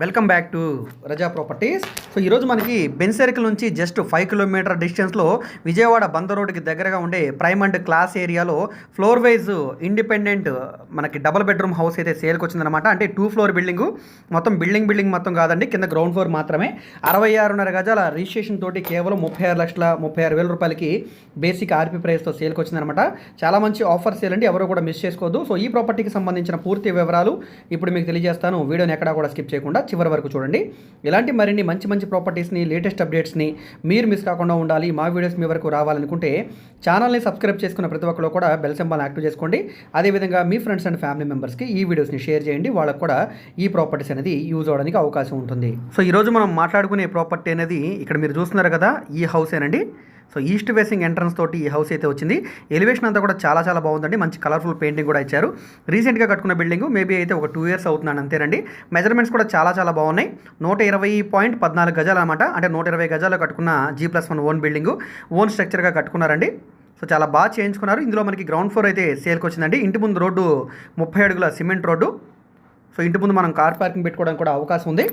Welcome back to Raza properties. So ఈరోజు మనకి Benz circle నుంచి జస్ట్ ఫైవ్ కిలోమీటర్ డిస్టెన్స్లో విజయవాడ బంద రోడ్డుకి దగ్గరగా ఉండే ప్రైమ్ అండ్ క్లాస్ ఏరియాలో ఫ్లోర్ వైజ్ ఇండిపెండెంట్ మనకి డబుల్ బెడ్రూమ్ హౌస్ అయితే సేల్కి వచ్చిందనమాట అంటే టూ ఫ్లోర్ బిల్డింగ్ మొత్తం బిల్డింగ్ బిల్డింగ్ మొత్తం కాదండి కింద గ్రౌండ్ ఫ్లోర్ మాత్రమే. అరవై ఆరున్నర గజాల రిజిస్ట్రేషన్ తోటి కేవలం ముప్పై ఆరు లక్షల ముప్పై ఆరు వేల రూపాయలకి బేసిక్ ఆర్పీ ప్రైస్తో సేల్కి వచ్చిందనమాట చాలా మంచి ఆఫర్ సేల్ అండి ఎవరు కూడా మిస్ చేసుకోవద్దు. సో ఈ ప్రాపర్టీకి సంబంధించిన పూర్తి వివరాలు ఇప్పుడు మీకు తెలియజేస్తాను. వీడియోని ఎక్కడా కూడా స్కిప్ చేయకుండా చివరి వరకు చూడండి. ఇలాంటి మరిన్ని మంచి మంచి ప్రాపర్టీస్ని లేటెస్ట్ అప్డేట్స్ని మీరు మిస్ కాకుండా ఉండాలి మా వీడియోస్ మీ వరకు రావాలనుకుంటే ఛానల్ని సబ్స్క్రైబ్ చేసుకున్న ప్రతి ఒక్కరు కూడా బెల్ సింబల్ యాక్టివ్ చేసుకోండి. అదేవిధంగా మీ ఫ్రెండ్స్ అండ్ ఫ్యామిలీ మెంబర్స్కి ఈ వీడియోస్ని షేర్ చేయండి. వాళ్ళకు కూడా ఈ ప్రాపర్టీస్ అనేది యూజ్ అవడానికి అవకాశం ఉంటుంది. సో ఈరోజు మనం మాట్లాడుకునే ప్రాపర్టీ అనేది ఇక్కడ మీరు చూస్తున్నారు కదా ఈ హౌసేనండి సో ఈస్ట్ ఫేసింగ్ ఎంట్రన్స్ తోటి ఈ హౌస్ అయితే వచ్చింది. ఎలివేషన్ అంతా కూడా చాలా చాలా బాగుందండి. మంచి కలర్ఫుల్ పెయింటింగ్ కూడా ఇచ్చారు. రీసెంట్గా కట్టుకున్న బిల్డింగ్ మేబీ అయితే ఒక టూ ఇయర్స్ అవుతున్నాను అంతేనండి. మెజర్మెంట్స్ కూడా చాలా చాలా బాగున్నాయి. నూట ఇరవై పాయింట్ పద్నాలుగు గజాలు అనమాట అంటే నూట ఇరవై గజాలు కట్టుకున్న G plus one own building own స్ట్రక్చర్గా కట్టుకున్నారండి. సో చాలా బాగా చేయించుకున్నారు. ఇందులో మనకి గ్రౌండ్ ఫ్లోర్ అయితే సేల్కి వచ్చిందండి. ఇంటి ముందు రోడ్డు ముప్పై అడుగుల సిమెంట్ రోడ్డు. సో ఇంటి ముందు మనం కార్ పార్కింగ్ పెట్టుకోవడానికి కూడా అవకాశం ఉంది.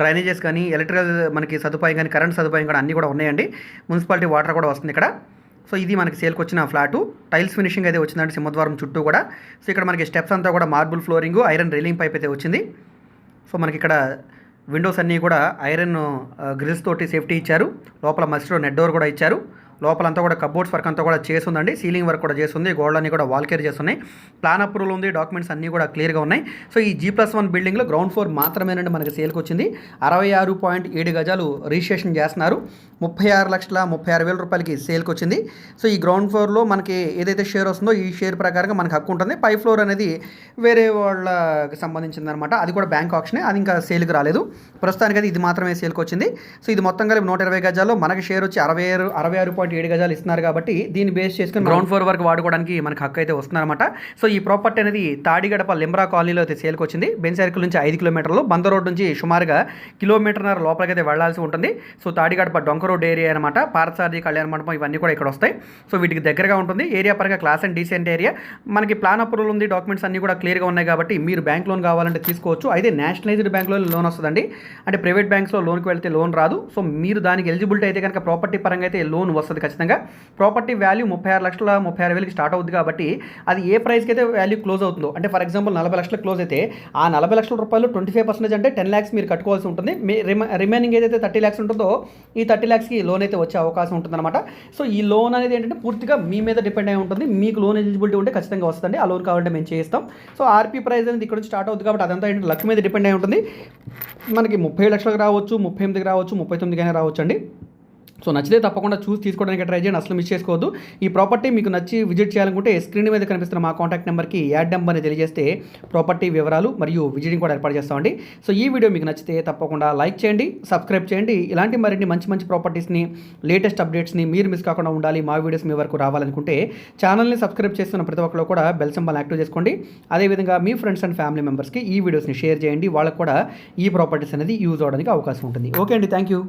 డ్రైనేజెస్ కానీ ఎలక్ట్రికల్ మనకి సదుపాయం కానీ కరెంట్ సదుపాయం కూడా అన్నీ కూడా ఉన్నాయండి. మున్సిపాలిటీ వాటర్ కూడా వస్తుంది ఇక్కడ. సో ఇది మనకి సేల్కి వచ్చిన ఫ్లాటు. టైల్స్ ఫినిషింగ్ అయితే వచ్చిందండి సింహద్వారం చుట్టూ కూడా. సో ఇక్కడ మనకి స్టెప్స్ అంతా కూడా marble flooring iron railing pipe అయితే వచ్చింది. సో మనకి ఇక్కడ విండోస్ అన్నీ కూడా ఐరన్ గ్రిల్స్ తోటి సేఫ్టీ ఇచ్చారు. లోపల మస్టిలో నెట్ డోర్ కూడా ఇచ్చారు. లోపలంతా కూడా కబోర్డ్స్ వర్క్ అంతా కూడా చేస్తుందండి. సీలింగ్ వర్క్ కూడా చేస్తుంది. గోడలన్నీ కూడా వాల్ కేర్ చేస్తున్నాయి. ప్లాన్ అప్రూవల్ ఉంది. డాక్యుమెంట్స్ అన్నీ కూడా క్లియర్గా ఉన్నాయి. సో ఈ జీ ప్లస్ వన్ బిల్డింగ్లో గ్రౌండ్ ఫ్లోర్ మాత్రమేనండి మనకి సేల్కి వచ్చింది. అరవై ఆరు పాయింట్ ఏడు గజాలు రిజిస్ట్రేషన్ చేస్తున్నారు. ముప్పై ఆరు లక్షల ముప్పై ఆరు వేల రూపాయలకి సేల్కి వచ్చింది. సో ఈ గ్రౌండ్ ఫ్లోర్లో మనకి ఏదైతే షేర్ వస్తుందో ఈ షేర్ ప్రకారంగా మనకి హక్కు ఉంటుంది. పై ఫ్లోర్ అనేది వేరే వాళ్ళకి సంబంధించింది అనమాట అది కూడా బ్యాంక్ ఆప్షనే అది ఇంకా సేల్కి రాలేదు. ప్రస్తుతానికి అది ఇది మాత్రమే సేల్కి వచ్చింది. సో ఇది మొత్తం కలిపి నూట ఇరవై గజాల్లో మనకి షేర్ వచ్చి అరవై ఆరు అరవై ఆరు పాయింట్ ఏడు గజాలు ఇస్తున్నారు కాబట్టి దీన్ని బేస్ చేసుకుని గ్రౌండ్ ఫ్లోర్ వరకు వాడుకోవడానికి మనకి హక్కు అయితే వస్తుందన్నమాట సో ఈ ప్రాపర్టీ అనేది తాడిగడప లింబ్రా కాలనీలో అయితే సేల్కి వచ్చింది. బెన్ సర్కిల్ నుంచి ఐదు కిలోమీటర్లు బంద రోడ్ నుంచి సుమారుగా కిలోమీటర్న్నర లోపలికి అయితే వెళ్ళాల్సి ఉంటుంది. సో తాడిగడప డొంక రోడ్ ఏరియా అనమాట పార్థసారథి కళ్యాణ మండపం ఇవన్నీ కూడా ఇక్కడ వస్తాయి. సో వీటికి దగ్గరగా ఉంటుంది. ఏరియా పరంగా క్లాస్ అండ్ డీసెంట్ ఏరియా మనకి ప్లాన్ అప్రూవల్ ఉంది డాక్యుమెంట్స్ అన్ని కూడా క్లియర్గా ఉన్నాయి కాబట్టి మీరు బ్యాంక్ లోన్ కావాలంటే తీసుకోవచ్చు. అయితే నేషనలైజ్డ్ బ్యాంక్లో లోన్ వస్తుందండి. అంటే ప్రైవేట్ బ్యాంక్స్లో లోన్కి వెళ్తే లోన్ రాదు. సో మీరు దానికి ఎలిజిబిలిటీ అయితే కనుక ప్రాపర్టీ పరంగా అయితే లోన్ వస్తుంది ఖచ్చితంగా. ప్రాపర్టీ వాల్యూ ముప్పై ఆరు లక్షల ముప్పై ఆరు వేలకి స్టార్ట్ అవుతుంది కాబట్టి అది ఏ ప్రైస్కి అయితే వాల్యూ క్లోజ్ అవుతుందో అంటే ఫర్ ఎగ్జాంపుల్ నలభై లక్షలు క్లోజ్ అయితే ఆ నలభై లక్షల రూపాయలు ట్వంటీ ఫైవ్ పర్సెంటేజ్ అంటే టెన్ ల్యాక్స్ మీరు కట్టుకోవాల్సి ఉంటుంది. మీ రిమైనింగ్ ఏదైతే థర్టీ ల్యాక్స్ ఉంటుందో ఈ థర్టీ ల్యాక్స్కి లోన్ అయితే వచ్చే అవకాశం ఉంటుందన్నమాట. సో ఈ లోన్ అనేది ఏంటంటే పూర్తిగా మీ మీద డిపెండ్ అయి ఉంటుంది. మీకు లోన్ ఎలిజిబిలిటీ ఉంటే ఖచ్చితంగా వస్తుంది ఆ లోన్ కావాలంటే మేము చేస్తాం సో ఆర్పీ ప్రైస్ అనేది ఇక్కడ నుంచి స్టార్ట్ అవుతుంది కాబట్టి అదంతా ఏంటంటే లక్ మీద డిపెండ్ అయి ఉంటుంది. మనకి ముప్పై లక్షలకు రావచ్చు ముప్పై ఎనిమిదికి రావచ్చు ముప్పై తొమ్మిదికైనా రావచ్చు అండి సో నచ్చితే తప్పకుండా చూసి తీసుకోవడానికి ట్రై చేయండి. అసలు మిస్ చేసుకోవద్దు. ఈ ప్రాపర్టీ మీకు నచ్చి విజిట్ చేయాలనుకుంటే స్క్రీన్ మీద కనిపిస్తున్న మా కాంటాక్ట్ నెంబర్కి యాడ్ నెంబర్ని తెలియజేస్తే ప్రాపర్టీ వివరాలు మరియు విజిటింగ్ కూడా ఏర్పాటు చేస్తామండి సో ఈ వీడియో మీకు నచ్చితే తప్పకుండా లైక్ చేయండి సబ్స్క్రైబ్ చేయండి. ఇలాంటి మరిన్ని మంచి మంచి ప్రాపర్టీస్ని లేటెస్ట్ అప్డేట్స్ని మీరు మిస్ కాకుండా ఉండాలి. మా వీడియోస్ మీ వరకు రావాలనుకుంటే ఛానల్ని సబ్స్క్రైబ్ చేస్తున్న ప్రతి ఒక్కరు కూడా బెల్ సింబల్ యాక్టివ్ చేసుకోండి. అదేవిధంగా మీ ఫ్రెండ్స్ అండ్ ఫ్యామిలీ మెంబర్స్కి ఈ వీడియోస్ని షేర్ చేయండి. వాళ్ళకు కూడా ఈ ప్రాపర్టీస్ అనేది యూజ్ అవడానికి అవకాశం ఉంటుంది. ఓకే అండి. Thank you.